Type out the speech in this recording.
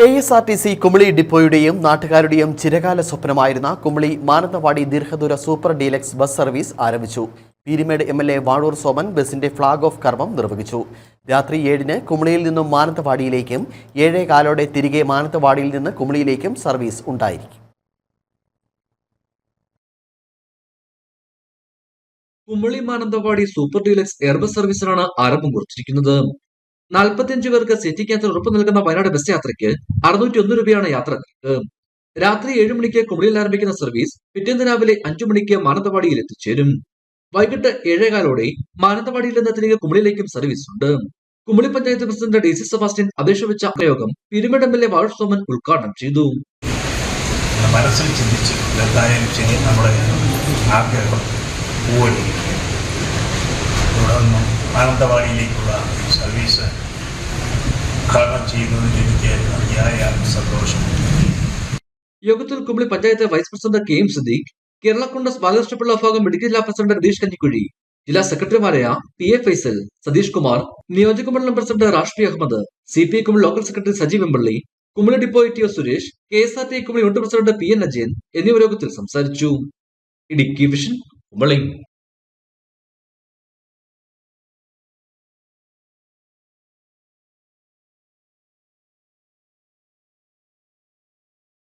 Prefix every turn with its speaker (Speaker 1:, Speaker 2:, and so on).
Speaker 1: K S R T C Kumily ഡിപ്പോയുടെയും നാട്ടുകാരുടെയും ചിരകാല സ്വപ്നമായിരുന്ന കുമളി മാനന്തവാടി ദീർഘദൂര സൂപ്പർ ഡീലക്സ് ബസ് സർവീസ് ആരംഭിച്ചു. Peermade M L A Vazhoor Soman ബസിന്റെ flag of കർമ്മം നിർവഹിച്ചു. രാത്രി ഏഴിന് കുമളിയിൽ നിന്നും മാനന്തവാടിയിലേക്കും ഏഴേ കാലോടെ തിരികെ മാനന്തവാടിയിൽ നിന്ന് കുമളിയിലേക്കും സർവീസ് ഉണ്ടായിരിക്കും.
Speaker 2: Kumily Mananthavady super deluxe airbus സർവീസിനാണ് ആരംഭം കുറിച്ചിരിക്കുന്നത്. നാൽപ്പത്തിയഞ്ച് പേർക്ക് സിറ്റി ക്യാൻസർ ഉറപ്പ് നൽകുന്ന വയനാട് ബസ് യാത്രയ്ക്ക് അറുന്നൂറ്റി ഒന്ന് രൂപയാണ് യാത്ര. നിരക്ക് രാത്രി ഏഴ് മണിക്ക് കുമളിയിൽ ആരംഭിക്കുന്ന സർവീസ് പിറ്റേന്ന് രാവിലെ അഞ്ചു മണിക്ക് മാനന്തവാടിയിൽ എത്തിച്ചേരും. വൈകിട്ട് ഏഴേകാലോടെ മാനന്തവാടിയിൽ നിന്ന് തിരികെ കുമളിയിലേക്കും സർവീസ് ഉണ്ട്. Kumily panchayat president D C Sebastian അപേക്ഷ വെച്ച യോഗം പിരിമഡ് എം എൽ എ വാഴ സോമൻ ഉദ്ഘാടനം ചെയ്തു.
Speaker 3: മനസ്സിൽ ചിന്തിച്ച് നമ്മുടെ ആഗ്രഹം മാനന്തവാടിയിലേക്കുള്ള
Speaker 2: യോഗത്തിൽ Kumily panchayat vice president K M Siddique Kerala Congress Balakrishna Pillai വിഭാഗം മെഡിക്കൽ ജില്ലാ പ്രസിഡന്റ് രതീഷ് കഞ്ഞിക്കുഴി ജില്ലാ സെക്രട്ടറിമാരായ പി എ ഫൈസൽ സതീഷ് കുമാർ നിയോജക മണ്ഡലം പ്രസിഡന്റ് രാഷ്ട്രീയ Ahammed C P I local secretary Sajeev Empally Kumily depot T O Suresh K S R T Kumily unit president P N Ajayan എന്നിവർ യോഗത്തിൽ സംസാരിച്ചു. ഇടുക്കി വിഷൻ കുമളി